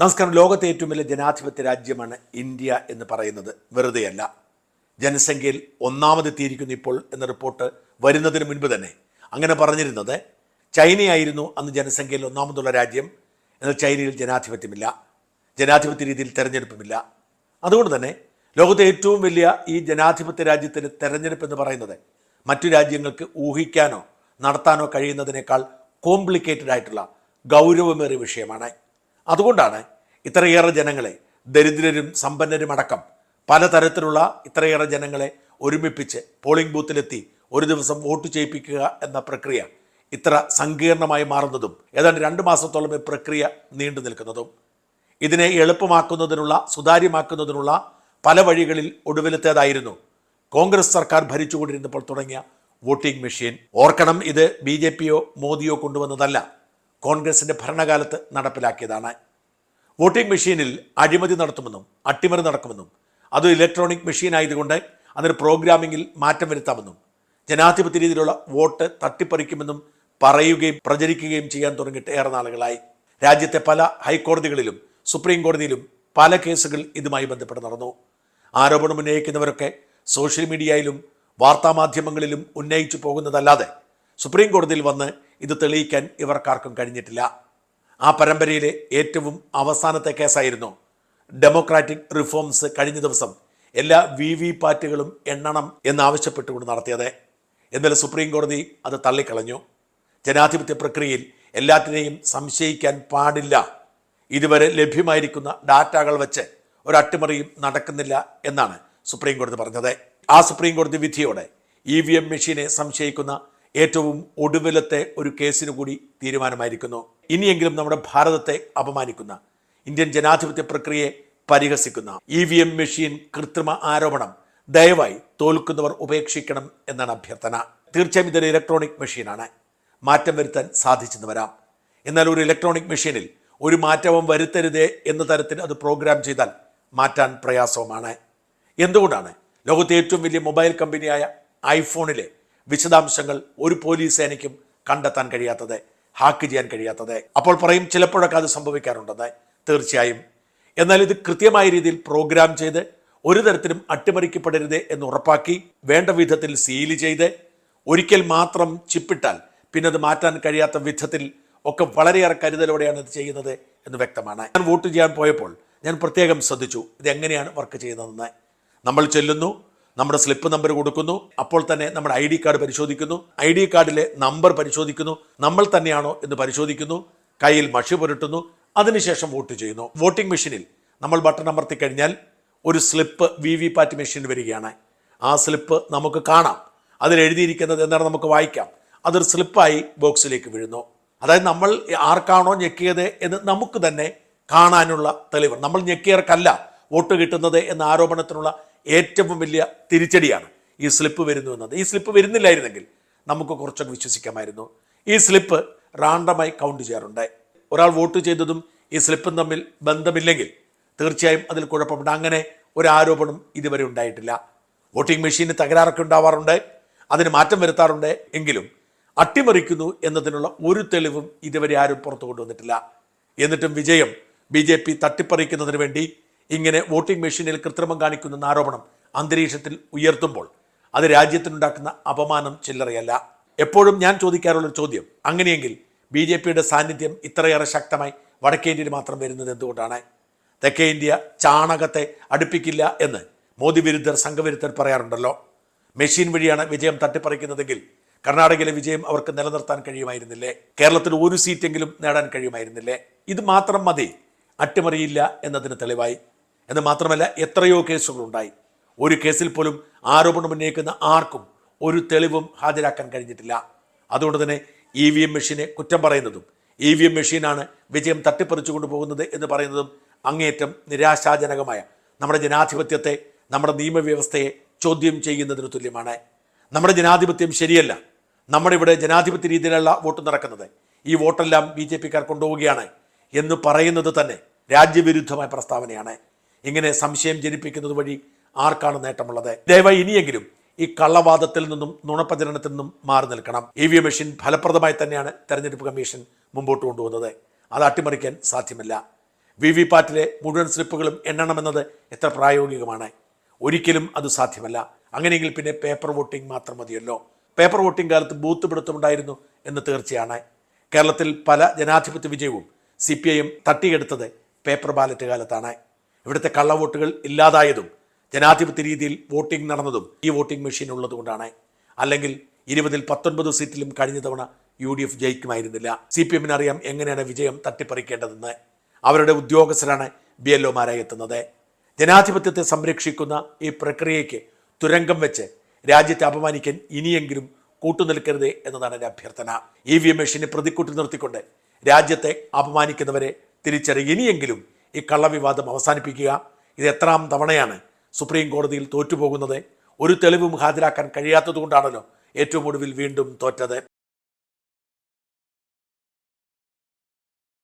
നമസ്കാരം. ലോകത്തെ ഏറ്റവും വലിയ ജനാധിപത്യ രാജ്യമാണ് ഇന്ത്യ എന്ന് പറയുന്നത് വെറുതെയല്ല. ജനസംഖ്യയിൽ ഒന്നാമതെത്തിയിരിക്കുന്നു ഇപ്പോൾ എന്ന റിപ്പോർട്ട് വരുന്നതിന് മുൻപ് തന്നെ. അങ്ങനെ പറഞ്ഞിരുന്നത് ചൈനയായിരുന്നു അന്ന് ജനസംഖ്യയിൽ ഒന്നാമതുള്ള രാജ്യം. എന്നാൽ ചൈനയിൽ ജനാധിപത്യമില്ല. ജനാധിപത്യ രീതിയിൽ തെരഞ്ഞെടുപ്പുമില്ല. അതുകൊണ്ട് തന്നെ ലോകത്തെ ഏറ്റവും വലിയ ഈ ജനാധിപത്യ രാജ്യത്തിന് തെരഞ്ഞെടുപ്പ് എന്ന് പറയുന്നത് മറ്റു രാജ്യങ്ങൾക്ക് ഊഹിക്കാനോ നടത്താനോ കഴിയുന്നതിനേക്കാൾ കോംപ്ലിക്കേറ്റഡ് ആയിട്ടുള്ള ഗൗരവമേറിയ വിഷയമാണ്. അതുകൊണ്ടാണ് ഇത്രയേറെ ജനങ്ങളെ ദരിദ്രരും സമ്പന്നരും അടക്കം പലതരത്തിലുള്ള ഇത്രയേറെ ജനങ്ങളെ ഒരുമിപ്പിച്ച് പോളിംഗ് ബൂത്തിലെത്തി ഒരു ദിവസം വോട്ട് ചെയ്യിപ്പിക്കുക എന്ന പ്രക്രിയ ഇത്ര സങ്കീർണമായി മാറുന്നതും ഏതാണ്ട് രണ്ട് മാസത്തോളം ഈ പ്രക്രിയ നീണ്ടു നിൽക്കുന്നതും. ഇതിനെ എളുപ്പമാക്കുന്നതിനുള്ള സുതാര്യമാക്കുന്നതിനുള്ള പല വഴികളിൽ ഒടുവിലത്തേതായിരുന്നു. കോൺഗ്രസ് സർക്കാർ ഭരിച്ചുകൊണ്ടിരുന്നപ്പോൾ തുടങ്ങിയ വോട്ടിംഗ് മെഷീൻ. ഓർക്കണം ഇത് ബി ജെ പിയോ മോദിയോ കൊണ്ടുവന്നതല്ല. കോൺഗ്രസിന്റെ ഭരണകാലത്ത് നടപ്പിലാക്കിയതാണ്. വോട്ടിംഗ് മെഷീനിൽ അഴിമതി നടത്തുമെന്നും അട്ടിമറി നടക്കുമെന്നും അത് ഇലക്ട്രോണിക് മെഷീൻ ആയതുകൊണ്ട് അതിന് പ്രോഗ്രാമിങ്ങിൽ മാറ്റം വരുത്താമെന്നും ജനാധിപത്യ രീതിയിലുള്ള വോട്ട് തട്ടിപ്പറിക്കുമെന്നും പറയുകയും പ്രചരിക്കുകയും ചെയ്യാൻ തുടങ്ങിയിട്ട് ഏറെ നാളുകളായി. രാജ്യത്തെ പല ഹൈക്കോടതികളിലും സുപ്രീം കോടതിയിലും പല കേസുകൾ ഇതുമായി ബന്ധപ്പെട്ട് നടന്നു. ആരോപണം ഉന്നയിക്കുന്നവരൊക്കെ സോഷ്യൽ മീഡിയയിലും വാർത്താമാധ്യമങ്ങളിലും ഉന്നയിച്ചു പോകുന്നതല്ലാതെ സുപ്രീം കോടതിയിൽ വന്ന് ഇത് തെളിയിക്കാൻ ഇവർക്കാർക്കും കഴിഞ്ഞിട്ടില്ല. ആ പരമ്പരയിലെ ഏറ്റവും അവസാനത്തെ കേസായിരുന്നു ഡെമോക്രാറ്റിക് റിഫോംസ് കഴിഞ്ഞ ദിവസം എല്ലാ വി വി പാറ്റുകളും എണ്ണണം എന്നാവശ്യപ്പെട്ടുകൊണ്ട് നടത്തിയത്. എന്നാൽ സുപ്രീം കോടതി അത് തള്ളിക്കളഞ്ഞു. ജനാധിപത്യ പ്രക്രിയയിൽ എല്ലാറ്റിനെയും സംശയിക്കാൻ പാടില്ല. ഇതുവരെ ലഭ്യമായിരിക്കുന്ന ഡാറ്റകൾ വെച്ച് ഒരു അട്ടിമറിയും നടക്കുന്നില്ല എന്നാണ് സുപ്രീം കോടതി പറഞ്ഞത്. ആ സുപ്രീം കോടതി വിധിയോടെ ഇ വി എം മെഷീനെ സംശയിക്കുന്ന ഏറ്റവും ഒടുവിലത്തെ ഒരു കേസിനു കൂടി തീരുമാനമായിരിക്കുന്നു. ഇനിയെങ്കിലും നമ്മുടെ ഭാരതത്തെ അപമാനിക്കുന്ന ഇന്ത്യൻ ജനാധിപത്യ പ്രക്രിയയെ പരിഹസിക്കുന്ന ഇ വി എം മെഷീൻ കൃത്രിമ ആരോപണം ദയവായി തോൽക്കുന്നവർ ഉപേക്ഷിക്കണം എന്നാണ് അഭ്യർത്ഥന. തീർച്ചയായും ഇതൊരു ഇലക്ട്രോണിക് മെഷീനാണ്. മാറ്റം വരുത്താൻ സാധിച്ചെന്ന് വരാം. എന്നാൽ ഒരു ഇലക്ട്രോണിക് മെഷീനിൽ ഒരു മാറ്റവും വരുത്തരുതേ എന്ന തരത്തിൽ അത് പ്രോഗ്രാം ചെയ്താൽ മാറ്റാൻ പ്രയാസവുമാണ്. എന്തുകൊണ്ടാണ്? ലോകത്തെ ഏറ്റവും വലിയ മൊബൈൽ കമ്പനിയായ ഐഫോണിലെ വിശദാംശങ്ങൾ ഒരു പോലീസ് സേനയ്ക്കും കണ്ടെത്താൻ കഴിയാത്തത് ഹാക്ക് ചെയ്യാൻ കഴിയാത്തത്. അപ്പോൾ പറയും ചിലപ്പോഴൊക്കെ അത് സംഭവിക്കാറുണ്ടെന്ന്. തീർച്ചയായും. എന്നാൽ ഇത് കൃത്യമായ രീതിയിൽ പ്രോഗ്രാം ചെയ്ത് ഒരു തരത്തിലും അട്ടിമറിക്കപ്പെടരുത് എന്ന് ഉറപ്പാക്കി വേണ്ട വിധത്തിൽ സീൽ ചെയ്ത് ഒരിക്കൽ മാത്രം ചിപ്പിട്ടാൽ പിന്നെ അത് മാറ്റാൻ കഴിയാത്ത വിധത്തിൽ ഒക്കെ വളരെയേറെ കരുതലോടെയാണ് ഇത് ചെയ്യുന്നത് എന്ന് വ്യക്തമാണ്. ഞാൻ വോട്ട് ചെയ്യാൻ പോയപ്പോൾ ഞാൻ പ്രത്യേകം ശ്രദ്ധിച്ചു ഇത് എങ്ങനെയാണ് വർക്ക് ചെയ്യുന്നതെന്ന്. നമ്മൾ ചെല്ലുന്നു നമ്മുടെ സ്ലിപ്പ് നമ്പർ കൊടുക്കുന്നു. അപ്പോൾ തന്നെ നമ്മുടെ ഐ ഡി കാർഡ് പരിശോധിക്കുന്നു. ഐ ഡി കാർഡിലെ നമ്പർ പരിശോധിക്കുന്നു. നമ്മൾ തന്നെയാണോ എന്ന് പരിശോധിക്കുന്നു. കയ്യിൽ മഷി പുരട്ടുന്നു. അതിനുശേഷം വോട്ട് ചെയ്യുന്നു. വോട്ടിംഗ് മെഷീനിൽ നമ്മൾ ബട്ടൺ അമർത്തി കഴിഞ്ഞാൽ ഒരു slip V V PAT machine വരികയാണ്. ആ സ്ലിപ്പ് നമുക്ക് കാണാം. അതിൽ എഴുതിയിരിക്കുന്നത് എന്താണ് നമുക്ക് വായിക്കാം. അതൊരു സ്ലിപ്പായി ബോക്സിലേക്ക് വീഴുന്നു. അതായത് നമ്മൾ ആർക്കാണോ ഞെക്കിയത് എന്ന് നമുക്ക് തന്നെ കാണാനുള്ള തെളിവ്. നമ്മൾ ഞെക്കിയവർക്കല്ല വോട്ട് കിട്ടുന്നത് എന്ന ആരോപണത്തിനുള്ള ഏറ്റവും വലിയ തിരിച്ചടിയാണ് ഈ സ്ലിപ്പ് വരുന്നു എന്നത്. ഈ സ്ലിപ്പ് വരുന്നില്ലായിരുന്നെങ്കിൽ നമുക്ക് കുറച്ചൊക്കെ വിശ്വസിക്കാമായിരുന്നു. ഈ സ്ലിപ്പ് റാണ്ടമായി കൗണ്ട് ചെയ്യാറുണ്ട്. ഒരാൾ വോട്ട് ചെയ്തതും ഈ സ്ലിപ്പും തമ്മിൽ ബന്ധമില്ലെങ്കിൽ തീർച്ചയായും അതിൽ കുഴപ്പമുണ്ട്. അങ്ങനെ ഒരു ആരോപണം ഇതുവരെ ഉണ്ടായിട്ടില്ല. വോട്ടിംഗ് മെഷീന് തകരാറൊക്കെ ഉണ്ടാവാറുണ്ട്. അതിന് മാറ്റം വരുത്താറുണ്ട്. എങ്കിലും അട്ടിമറിക്കുന്നു എന്നതിനുള്ള ഒരു തെളിവും ഇതുവരെ ആരും പുറത്തു കൊണ്ടുവന്നിട്ടില്ല. എന്നിട്ടും വിജയം ബി ജെ പി തട്ടിപ്പറിക്കുന്നതിന് വേണ്ടി ഇങ്ങനെ വോട്ടിംഗ് മെഷീനിൽ കൃത്രിമം കാണിക്കുന്ന ആരോപണം അന്തരീക്ഷത്തിൽ ഉയർത്തുമ്പോൾ അത് രാജ്യത്തിനുണ്ടാക്കുന്ന അപമാനം ചില്ലറയല്ല. എപ്പോഴും ഞാൻ ചോദിക്കാറുള്ളൊരു ചോദ്യം അങ്ങനെയെങ്കിൽ ബി ജെ പിയുടെ സാന്നിധ്യം ഇത്രയേറെ ശക്തമായി വടക്കേ ഇന്ത്യയിൽ മാത്രം വരുന്നത് എന്തുകൊണ്ടാണ്? തെക്കേ ഇന്ത്യ ചാണകത്തെ അടുപ്പിക്കില്ല എന്ന് മോദി വിരുദ്ധർ സംഘവിരുദ്ധർ പറയാറുണ്ടല്ലോ. മെഷീൻ വഴിയാണ് വിജയം തട്ടിപ്പറിക്കുന്നതെങ്കിൽ കർണാടകയിലെ വിജയം അവർക്ക് നിലനിർത്താൻ കഴിയുമായിരുന്നില്ലേ? കേരളത്തിൽ ഒരു സീറ്റെങ്കിലും നേടാൻ കഴിയുമായിരുന്നില്ലേ? ഇത് മാത്രം മതി അട്ടിമറിയില്ല എന്നതിന് തെളിവായി. എന്ന് മാത്രമല്ല എത്രയോ കേസുകളുണ്ടായി. ഒരു കേസിൽ പോലും ആരോപണം ഉന്നയിക്കുന്ന ആർക്കും ഒരു തെളിവും ഹാജരാക്കാൻ കഴിഞ്ഞിട്ടില്ല. അതുകൊണ്ട് തന്നെ ഇ വി എം മെഷീനെ കുറ്റം പറയുന്നതും ഇ വി എം മെഷീനാണ് വിജയം തട്ടിപ്പറിച്ചു കൊണ്ടുപോകുന്നത് എന്ന് പറയുന്നതും അങ്ങേയറ്റം നിരാശാജനകമായ നമ്മുടെ ജനാധിപത്യത്തെ നമ്മുടെ നിയമവ്യവസ്ഥയെ ചോദ്യം ചെയ്യുന്നതിന് തുല്യമാണ്. നമ്മുടെ ജനാധിപത്യം ശരിയല്ല. നമ്മുടെ ഇവിടെ ജനാധിപത്യ രീതിയിലല്ല വോട്ട് നടക്കുന്നത്. ഈ വോട്ടെല്ലാം ബി ജെ പിക്കാർ കൊണ്ടുപോവുകയാണ് എന്ന് പറയുന്നത് തന്നെ രാജ്യവിരുദ്ധമായ പ്രസ്താവനയാണ്. ഇങ്ങനെ സംശയം ജനിപ്പിക്കുന്നത് വഴി ആർക്കാണ് നേട്ടമുള്ളത്? ദയവായി ഇനിയെങ്കിലും ഈ കള്ളവാദത്തിൽ നിന്നും നുണപ്രചരണത്തിൽ നിന്നും മാറി നിൽക്കണം. ഇ വി മെഷീൻ ഫലപ്രദമായി തന്നെയാണ് തെരഞ്ഞെടുപ്പ് കമ്മീഷൻ മുമ്പോട്ട് കൊണ്ടുവന്നത്. അത് അട്ടിമറിക്കാൻ സാധ്യമല്ല. വി വി പാറ്റിലെ മുഴുവൻ സ്ലിപ്പുകളും എണ്ണണമെന്നത് എത്ര പ്രായോഗികമാണ്? ഒരിക്കലും അത് സാധ്യമല്ല. അങ്ങനെയെങ്കിൽ പിന്നെ പേപ്പർ വോട്ടിംഗ് മാത്രം മതിയല്ലോ. പേപ്പർ വോട്ടിംഗ് കാലത്ത് ബൂത്ത് പിടുത്തമുണ്ടായിരുന്നു എന്ന് തീർച്ചയാണ്. കേരളത്തിൽ പല ജനാധിപത്യ വിജയവും സി പി ഐ എം തട്ടിയെടുത്തത് പേപ്പർ ബാലറ്റ് കാലത്താണ്. ഇവിടുത്തെ കള്ളവോട്ടുകൾ ഇല്ലാതായതും ജനാധിപത്യ രീതിയിൽ വോട്ടിംഗ് നടന്നതും ഈ വോട്ടിംഗ് മെഷീൻ ഉള്ളതുകൊണ്ടാണ്. അല്ലെങ്കിൽ ഇരുപതിൽ പത്തൊൻപത് സീറ്റിലും കഴിഞ്ഞ തവണ യു ഡി എഫ് ജയിക്കുമായിരുന്നില്ല. സി പി എമ്മിന് അറിയാം എങ്ങനെയാണ് വിജയം തട്ടിപ്പറിക്കേണ്ടതെന്ന്. അവരുടെ ഉദ്യോഗസ്ഥരാണ് ബി എൽ ഒമാരായി എത്തുന്നത്. ജനാധിപത്യത്തെ സംരക്ഷിക്കുന്ന ഈ പ്രക്രിയയ്ക്ക് തുരങ്കം വെച്ച് രാജ്യത്തെ അപമാനിക്കാൻ ഇനിയെങ്കിലും കൂട്ടുനിൽക്കരുത് എന്നതാണ് എന്റെ അഭ്യർത്ഥന. ഇ വി എം മെഷീനെ പ്രതിക്കൂട്ടി നിർത്തിക്കൊണ്ട് രാജ്യത്തെ അപമാനിക്കുന്നവരെ തിരിച്ചറി ഇനിയെങ്കിലും ഈ കള്ളവിവാദം അവസാനിപ്പിക്കുക. ഇത് എത്രാം തവണയാണ് സുപ്രീം കോടതിയിൽ തോറ്റുപോകുന്നത്. ഒരു തെളിവും ഹാജരാക്കാൻ കഴിയാത്തതുകൊണ്ടാണല്ലോ ഏറ്റവും ഒടുവിൽ വീണ്ടും തോറ്റത്.